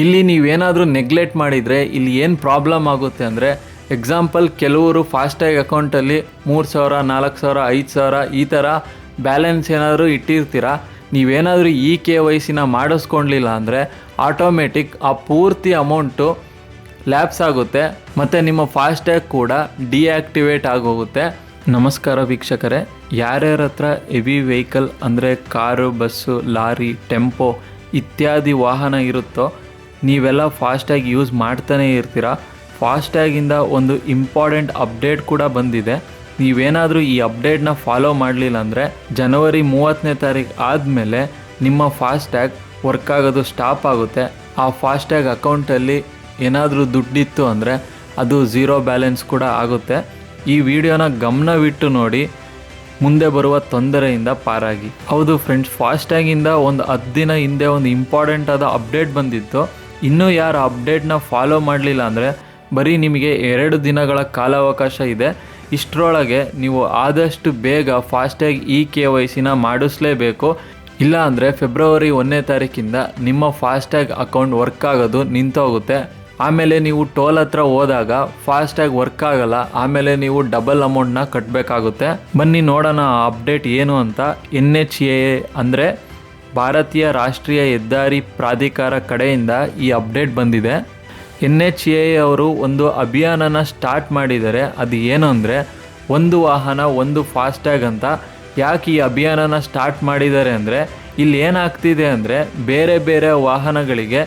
ಇಲ್ಲಿ ನೀವೇನಾದರೂ ನೆಗ್ಲೆಕ್ಟ್ ಮಾಡಿದರೆ ಇಲ್ಲಿ ಏನು ಪ್ರಾಬ್ಲಮ್ ಆಗುತ್ತೆ ಅಂದರೆ ಎಕ್ಸಾಂಪಲ್ ಕೆಲವರು ಫಾಸ್ಟ್ಯಾಗ್ ಅಕೌಂಟಲ್ಲಿ ಮೂರು ಸಾವಿರ, ನಾಲ್ಕು ಸಾವಿರ, ಐದು ಸಾವಿರ ಈ ಥರ ಬ್ಯಾಲೆನ್ಸ್ ಏನಾದರೂ ಇಟ್ಟಿರ್ತೀರ? ನೀವೇನಾದರೂ ಈ ಕೆ ವೈ ಸಿನ ಮಾಡಿಸ್ಕೊಳ್ಲಿಲ್ಲ ಅಂದರೆ ಆಟೋಮೆಟಿಕ್ ಆ ಪೂರ್ತಿ ಅಮೌಂಟು ಲ್ಯಾಪ್ಸ್ ಆಗುತ್ತೆ ಮತ್ತು ನಿಮ್ಮ ಫಾಸ್ಟ್ಯಾಗ್ ಕೂಡ ಡಿಆಕ್ಟಿವೇಟ್ ಆಗೋಗುತ್ತೆ. ನಮಸ್ಕಾರ ವೀಕ್ಷಕರೇ, ಯಾರ್ಯಾರ ಹತ್ರ ಹೆವಿ ವೆಹಿಕಲ್ ಅಂದರೆ ಕಾರು, ಬಸ್ಸು, ಲಾರಿ, ಟೆಂಪೋ ಇತ್ಯಾದಿ ವಾಹನ ಇರುತ್ತೋ ನೀವೆಲ್ಲ ಫಾಸ್ಟ್ಯಾಗ್ ಯೂಸ್ ಮಾಡ್ತಾನೇ ಇರ್ತೀರ? ಫಾಸ್ಟ್ಯಾಗಿಂದ ಒಂದು ಇಂಪಾರ್ಟೆಂಟ್ ಅಪ್ಡೇಟ್ ಕೂಡ ಬಂದಿದೆ. ನೀವೇನಾದರೂ ಈ ಅಪ್ಡೇಟ್ನ ಫಾಲೋ ಮಾಡಲಿಲ್ಲ ಅಂದರೆ ಜನವರಿ ಮೂವತ್ತನೇ ತಾರೀಕು ಆದಮೇಲೆ ನಿಮ್ಮ ಫಾಸ್ಟ್ಯಾಗ್ ವರ್ಕ್ ಆಗೋದು ಸ್ಟಾಪ್ ಆಗುತ್ತೆ. ಆ ಫಾಸ್ಟ್ಯಾಗ್ ಅಕೌಂಟಲ್ಲಿ ಏನಾದರೂ ದುಡ್ಡಿತ್ತು ಅಂದರೆ ಅದು ಝೀರೋ ಬ್ಯಾಲೆನ್ಸ್ ಕೂಡ ಆಗುತ್ತೆ. ಈ ವಿಡಿಯೋನ ಗಮನವಿಟ್ಟು ನೋಡಿ, ಮುಂದೆ ಬರುವ ತೊಂದರೆಯಿಂದ ಪಾರಾಗಿ. ಹೌದು ಫ್ರೆಂಡ್ಸ್ ಫಾಸ್ಟ್ಯಾಗಿಂದ ಒಂದು ಹತ್ತು ದಿನ ಹಿಂದೆ ಒಂದು ಇಂಪಾರ್ಟೆಂಟ್ ಆದ ಅಪ್ಡೇಟ್ ಬಂದಿತ್ತು. ಇನ್ನೂ ಯಾರು ಅಪ್ಡೇಟ್ನ ಫಾಲೋ ಮಾಡಲಿಲ್ಲ ಅಂದರೆ ಬರೀ ನಿಮಗೆ ಎರಡು ದಿನಗಳ ಕಾಲಾವಕಾಶ ಇದೆ. ಇಷ್ಟರೊಳಗೆ ನೀವು ಆದಷ್ಟು ಬೇಗ ಫಾಸ್ಟ್ಯಾಗ್ ಇ ಕೆ ವೈ ಸಿನ ಮಾಡಿಸ್ಲೇಬೇಕು. ಇಲ್ಲ ಅಂದರೆ ಫೆಬ್ರವರಿ ಒಂದನೇ ತಾರೀಕಿಂದ ನಿಮ್ಮ ಫಾಸ್ಟ್ಯಾಗ್ ಅಕೌಂಟ್ ವರ್ಕ್ ಆಗೋದು ನಿಂತೋಗುತ್ತೆ. ಆಮೇಲೆ ನೀವು ಟೋಲ್ ಹತ್ರ ಹೋದಾಗ ಫಾಸ್ಟ್ಯಾಗ್ ವರ್ಕ್ ಆಗಲ್ಲ, ಆಮೇಲೆ ನೀವು ಡಬಲ್ ಅಮೌಂಟ್ನ ಕಟ್ಟಬೇಕಾಗುತ್ತೆ ಬನ್ನಿ ನೋಡೋಣ ಅಪ್ಡೇಟ್ ಏನು ಅಂತ ಎನ್ ಎಚ್ ಎ ಅಂದರೆ ಭಾರತೀಯ ರಾಷ್ಟ್ರೀಯ ಹೆದ್ದಾರಿ ಪ್ರಾಧಿಕಾರ ಕಡೆಯಿಂದ ಈ ಅಪ್ಡೇಟ್ ಬಂದಿದೆ. ಎನ್ ಎಚ್ ಎ ಅವರು ಒಂದು ಅಭಿಯಾನನ ಸ್ಟಾರ್ಟ್ ಮಾಡಿದ್ದಾರೆ ಅದು ಏನು ಅಂದರೆ ಒಂದು ವಾಹನ, ಒಂದು ಫಾಸ್ಟ್ಯಾಗ್ ಅಂತ. ಯಾಕೆ ಈ ಅಭಿಯಾನನ ಸ್ಟಾರ್ಟ್ ಮಾಡಿದ್ದಾರೆ ಅಂದರೆ ಇಲ್ಲಿ ಏನಾಗ್ತಿದೆ ಅಂದರೆ ಬೇರೆ ಬೇರೆ ವಾಹನಗಳಿಗೆ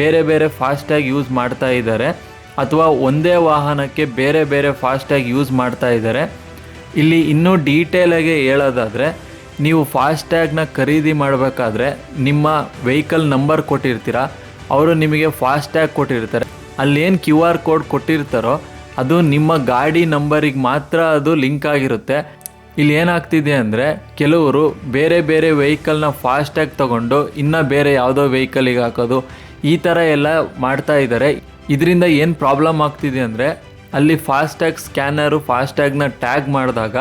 ಬೇರೆ ಬೇರೆ ಫಾಸ್ಟ್ಯಾಗ್ ಯೂಸ್ ಮಾಡ್ತಾ ಇದ್ದಾರೆ. ಅಥವಾ ಒಂದೇ ವಾಹನಕ್ಕೆ ಬೇರೆ ಬೇರೆ ಫಾಸ್ಟ್ಯಾಗ್ ಯೂಸ್ ಮಾಡ್ತಾ ಇದ್ದಾರೆ. ಇಲ್ಲಿ ಇನ್ನೂ ಡೀಟೇಲಾಗಿ ಹೇಳೋದಾದರೆ ನೀವು ಫಾಸ್ಟ್ಯಾಗ್ನ ಖರೀದಿ ಮಾಡಬೇಕಾದ್ರೆ ನಿಮ್ಮ ವೆಹಿಕಲ್ ನಂಬರ್ ಕೊಟ್ಟಿರ್ತೀರ? ಅವರು ನಿಮಗೆ ಫಾಸ್ಟ್ಯಾಗ್ ಕೊಟ್ಟಿರ್ತಾರೆ. ಅಲ್ಲೇನು ಕ್ಯೂ ಆರ್ ಕೋಡ್ ಕೊಟ್ಟಿರ್ತಾರೋ, ಅದು ನಿಮ್ಮ ಗಾಡಿ ನಂಬರಿಗೆ ಮಾತ್ರ ಅದು ಲಿಂಕ್ ಆಗಿರುತ್ತೆ. ಇಲ್ಲಿ ಏನಾಗ್ತಿದೆ ಅಂದರೆ, ಕೆಲವರು ಬೇರೆ ಬೇರೆ ವೆಹಿಕಲ್ನ ಫಾಸ್ಟ್ಯಾಗ್ ತಗೊಂಡು ಇನ್ನೂ ಬೇರೆ ಯಾವುದೋ ವೆಹಿಕಲಿಗೆ ಹಾಕೋದು, ಈ ಥರ ಎಲ್ಲ ಮಾಡ್ತಾ ಇದ್ದಾರೆ ಇದರಿಂದ ಏನು ಪ್ರಾಬ್ಲಮ್ ಆಗ್ತಿದೆ ಅಂದರೆ, ಅಲ್ಲಿ ಫಾಸ್ಟ್ಯಾಗ್ ಸ್ಕ್ಯಾನರು ಫಾಸ್ಟ್ಯಾಗ್ನ ಟ್ಯಾಗ್ ಮಾಡಿದಾಗ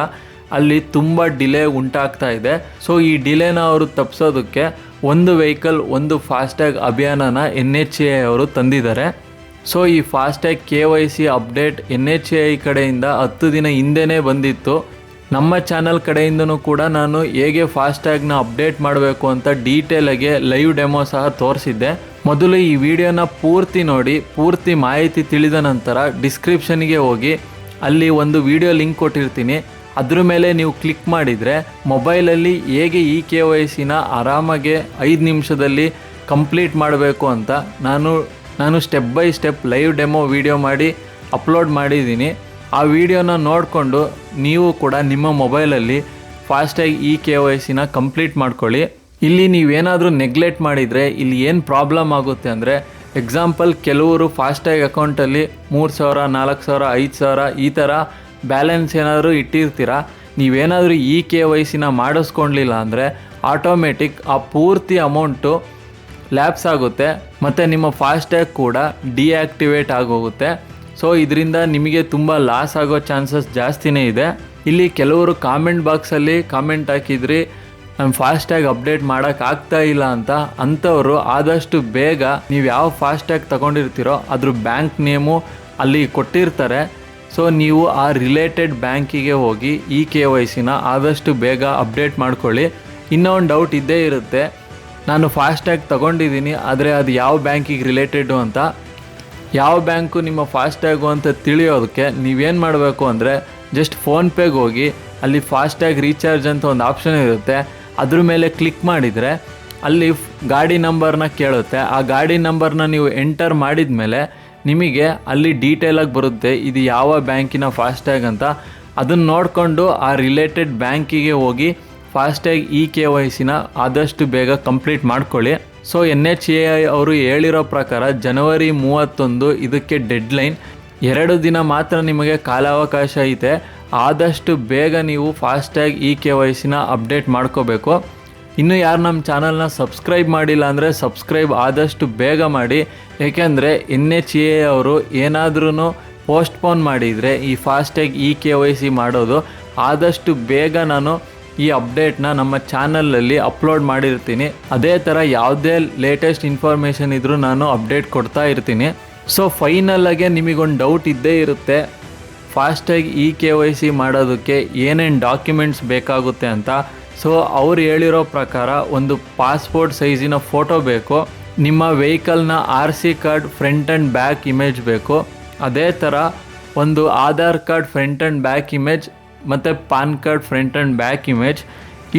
ಅಲ್ಲಿ ತುಂಬ ಡಿಲೇ ಉಂಟಾಗ್ತಾ ಇದೆ. ಸೊ ಈ ಡಿಲೇನ ಅವರು ತಪ್ಪಿಸೋದಕ್ಕೆ ಒಂದು ವೆಹಿಕಲ್, ಒಂದು ಫಾಸ್ಟ್ಯಾಗ್ ಅಭಿಯಾನನ ಎನ್ ಎಚ್ ಎ ಅವರು ತಂದಿದ್ದಾರೆ. ಸೊ ಈ FASTag K Y C update N H A I ಕಡೆಯಿಂದ ಹತ್ತು ದಿನ ಹಿಂದೆನೇ ಬಂದಿತ್ತು. ನಮ್ಮ ಚಾನಲ್ ಕಡೆಯಿಂದನೂ ಕೂಡ ನಾನು ಹೇಗೆ ಫಾಸ್ಟ್ಯಾಗ್ನ ಅಪ್ಡೇಟ್ ಮಾಡಬೇಕು ಅಂತ ಡೀಟೇಲಾಗಿ ಲೈವ್ ಡೆಮೋ ಸಹ ತೋರಿಸಿದ್ದೆ. ಮೊದಲು ಈ ವಿಡಿಯೋನ ಪೂರ್ತಿ ನೋಡಿ, ಪೂರ್ತಿ ಮಾಹಿತಿ ತಿಳಿದ ನಂತರ ಡಿಸ್ಕ್ರಿಪ್ಷನ್ಗೆ ಹೋಗಿ, ಅಲ್ಲಿ ಒಂದು ವಿಡಿಯೋ ಲಿಂಕ್ ಕೊಟ್ಟಿರ್ತೀನಿ. ಅದ್ರ ಮೇಲೆ ನೀವು ಕ್ಲಿಕ್ ಮಾಡಿದರೆ ಮೊಬೈಲಲ್ಲಿ ಹೇಗೆ ಇ ಕೆ ವೈ ಸಿನ ಆರಾಮಾಗೆ ಐದು ನಿಮಿಷದಲ್ಲಿ ಕಂಪ್ಲೀಟ್ ಮಾಡಬೇಕು ಅಂತ ನಾನು ನಾನು step by step live demo video ಮಾಡಿ ಅಪ್ಲೋಡ್ ಮಾಡಿದ್ದೀನಿ. ಆ ವಿಡಿಯೋನ ನೋಡಿಕೊಂಡು ನೀವು ಕೂಡ ನಿಮ್ಮ ಮೊಬೈಲಲ್ಲಿ ಫಾಸ್ಟಾಗಿ ಇ ಕೆ ವೈ ಸಿನ ಕಂಪ್ಲೀಟ್ ಮಾಡ್ಕೊಳ್ಳಿ. ಇಲ್ಲಿ ನೀವೇನಾದರೂ ನೆಗ್ಲೆಕ್ಟ್ ಮಾಡಿದರೆ ಇಲ್ಲಿ ಏನು ಪ್ರಾಬ್ಲಮ್ ಆಗುತ್ತೆ ಅಂದರೆ ಎಕ್ಸಾಂಪಲ್ ಕೆಲವರು ಫಾಸ್ಟ್ಯಾಗ್ ಅಕೌಂಟಲ್ಲಿ ಮೂರು ಸಾವಿರ, ನಾಲ್ಕು ಸಾವಿರ, ಐದು ಸಾವಿರ ಈ ಥರ ಬ್ಯಾಲೆನ್ಸ್ ಏನಾದರೂ ಇಟ್ಟಿರ್ತೀರಾ? ನೀವೇನಾದರೂ ಈ ಕೆ ವೈ ಸಿನ ಮಾಡಿಸ್ಕೊಳ್ಲಿಲ್ಲ ಅಂದರೆ ಆಟೋಮೆಟಿಕ್ ಆ ಪೂರ್ತಿ ಅಮೌಂಟು ಲ್ಯಾಪ್ಸ್ ಆಗುತ್ತೆ ಮತ್ತು ನಿಮ್ಮ ಫಾಸ್ಟ್ಯಾಗ್ ಕೂಡ ಡಿಆಕ್ಟಿವೇಟ್ ಆಗೋಗುತ್ತೆ. ಸೊ ಇದರಿಂದ ನಿಮಗೆ ತುಂಬ ಲಾಸ್ ಆಗೋ ಚಾನ್ಸಸ್ ಜಾಸ್ತಿನೇ ಇದೆ. ಇಲ್ಲಿ ಕೆಲವರು ಕಾಮೆಂಟ್ ಬಾಕ್ಸಲ್ಲಿ ಕಾಮೆಂಟ್ ಹಾಕಿದ್ರಿ ನಮ್ಮ ಫಾಸ್ಟ್ಯಾಗ್ ಅಪ್ಡೇಟ್ ಮಾಡೋಕ್ಕಾಗ್ತಾ ಇಲ್ಲ ಅಂತ. ಅಂಥವರು ಆದಷ್ಟು ಬೇಗ ನೀವು ಯಾವ ಫಾಸ್ಟ್ಯಾಗ್ ತಗೊಂಡಿರ್ತೀರೋ ಅದ್ರ ಬ್ಯಾಂಕ್ ನೇಮು ಅಲ್ಲಿ ಕೊಟ್ಟಿರ್ತಾರೆ. ಸೊ ನೀವು ಆ ರಿಲೇಟೆಡ್ ಬ್ಯಾಂಕಿಗೆ ಹೋಗಿ ಈ ಕೆ ವೈ ಸಿನ ಆದಷ್ಟು ಬೇಗ ಅಪ್ಡೇಟ್ ಮಾಡ್ಕೊಳ್ಳಿ. ಇನ್ನೂ ಒಂದು ಡೌಟ್ ಇದ್ದೇ ಇರುತ್ತೆ. ನಾನು ಫಾಸ್ಟ್ಯಾಗ್ ತಗೊಂಡಿದ್ದೀನಿ, ಆದರೆ ಅದು ಯಾವ ಬ್ಯಾಂಕಿಗೆ ರಿಲೇಟೆಡು ಅಂತ. ಯಾವ ಬ್ಯಾಂಕು ನಿಮ್ಮ ಫಾಸ್ಟ್ಯಾಗು ಅಂತ ತಿಳಿಯೋದಕ್ಕೆ ನೀವೇನು ಮಾಡಬೇಕು ಅಂದರೆ ಜಸ್ಟ್ ಫೋನ್ಪೇಗೆ ಹೋಗಿ, ಅಲ್ಲಿ ಫಾಸ್ಟ್ಯಾಗ್ ರೀಚಾರ್ಜ್ ಅಂತ ಒಂದು ಆಪ್ಷನ್ ಇರುತ್ತೆ. ಅದ್ರ ಮೇಲೆ ಕ್ಲಿಕ್ ಮಾಡಿದರೆ, ಅಲ್ಲಿ ಗಾಡಿ ನಂಬರ್ನ ಕೇಳುತ್ತೆ. ಆ ಗಾಡಿ ನಂಬರ್ನ ನೀವು ಎಂಟರ್ ಮಾಡಿದ ಮೇಲೆ ನಿಮಗೆ ಅಲ್ಲಿ ಡೀಟೇಲಾಗಿ ಬರುತ್ತೆ, ಇದು ಯಾವ ಬ್ಯಾಂಕಿನ ಫಾಸ್ಟ್ಯಾಗ್ ಅಂತ. ಅದನ್ನು ನೋಡಿಕೊಂಡು ಆ ರಿಲೇಟೆಡ್ ಬ್ಯಾಂಕಿಗೆ ಹೋಗಿ ಫಾಸ್ಟ್ಯಾಗ್ ಇ ಕೆ ವೈ ಸಿನ ಆದಷ್ಟು ಬೇಗ ಕಂಪ್ಲೀಟ್ ಮಾಡ್ಕೊಳ್ಳಿ. So N H A I ಅವರು ಹೇಳಿರೋ ಪ್ರಕಾರ ಜನವರಿ ಮೂವತ್ತೊಂದು ಇದಕ್ಕೆ ಡೆಡ್ಲೈನ್ ಎರಡು ದಿನ ಮಾತ್ರ ನಿಮಗೆ ಕಾಲಾವಕಾಶ ಐತೆ. ಆದಷ್ಟು ಬೇಗ ನೀವು ಫಾಸ್ಟ್ಯಾಗ್ ಇ ಕೆ ವೈ ಸಿನ ಅಪ್ಡೇಟ್ ಮಾಡ್ಕೋಬೇಕು. ಇನ್ನು ಯಾರು ನಮ್ಮ ಚಾನಲ್ನ ಸಬ್ಸ್ಕ್ರೈಬ್ ಮಾಡಿಲ್ಲ ಅಂದರೆ ಸಬ್ಸ್ಕ್ರೈಬ್ ಆದಷ್ಟು ಬೇಗ ಮಾಡಿ. ಏಕೆಂದರೆ ಎನ್ ಎಚ್ ಎ ಅವರು ಏನಾದ್ರೂ ಪೋಸ್ಟ್ಪೋನ್ ಮಾಡಿದರೆ ಈ FASTag E K Y C ಮಾಡೋದು. ಆದಷ್ಟು ಬೇಗ ನಾನು ಈ ಅಪ್ಡೇಟ್ನ ನಮ್ಮ ಚಾನಲಲ್ಲಿ ಅಪ್ಲೋಡ್ ಮಾಡಿರ್ತೀನಿ. ಅದೇ ಥರ ಯಾವುದೇ ಲೇಟೆಸ್ಟ್ ಇನ್ಫಾರ್ಮೇಷನ್ ಇದ್ದರೂ ನಾನು ಅಪ್ಡೇಟ್ ಕೊಡ್ತಾ ಇರ್ತೀನಿ. ಸೊ ಫೈನಲಾಗೆ ನಿಮಗೊಂದು ಡೌಟ್ ಇದ್ದೇ ಇರುತ್ತೆ. FASTag E K Y C ಮಾಡೋದಕ್ಕೆ ಏನೇನು ಡಾಕ್ಯುಮೆಂಟ್ಸ್ ಬೇಕಾಗುತ್ತೆ ಅಂತ. ಸೊ ಅವ್ರು ಹೇಳಿರೋ ಪ್ರಕಾರ ಒಂದು ಪಾಸ್ಪೋರ್ಟ್ ಸೈಜಿನ ಫೋಟೋ ಬೇಕು, ನಿಮ್ಮ ವೆಹಿಕಲ್ನ R C card front and back image ಬೇಕು, ಅದೇ ಥರ ಒಂದು Aadhaar card front and back image ಮತ್ತು PAN card front and back image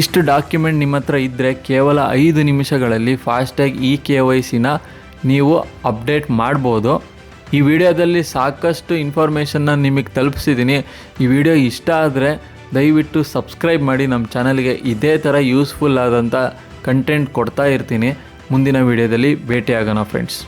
ಇಷ್ಟು ಡಾಕ್ಯುಮೆಂಟ್ ನಿಮ್ಮ ಹತ್ರ ಇದ್ದರೆ ಕೇವಲ ಐದು ನಿಮಿಷಗಳಲ್ಲಿ ಫಾಸ್ಟ್ಯಾಗ್ ಇ ಕೆ ವೈ ಸಿನ ನೀವು ಅಪ್ಡೇಟ್ ಮಾಡ್ಬೋದು. ಈ ವಿಡಿಯೋದಲ್ಲಿ ಸಾಕಷ್ಟು ಇನ್ಫಾರ್ಮೇಷನ್ನ ನಿಮಗೆ ತಲುಪಿಸಿದ್ದೀನಿ ಈ ವಿಡಿಯೋ ಇಷ್ಟ ಆದರೆ ದಯವಿಟ್ಟು ಸಬ್ಸ್ಕ್ರೈಬ್ ಮಾಡಿ ನಮ್ಮ ಚಾನಲ್ಗೆ ಇದೇ ಥರ ಯೂಸ್ಫುಲ್ ಆದಂಥ ಕಂಟೆಂಟ್ ಕೊಡ್ತಾ ಇರ್ತೀನಿ. ಮುಂದಿನ ವಿಡಿಯೋದಲ್ಲಿ ಭೇಟಿಯಾಗೋಣ ಫ್ರೆಂಡ್ಸ್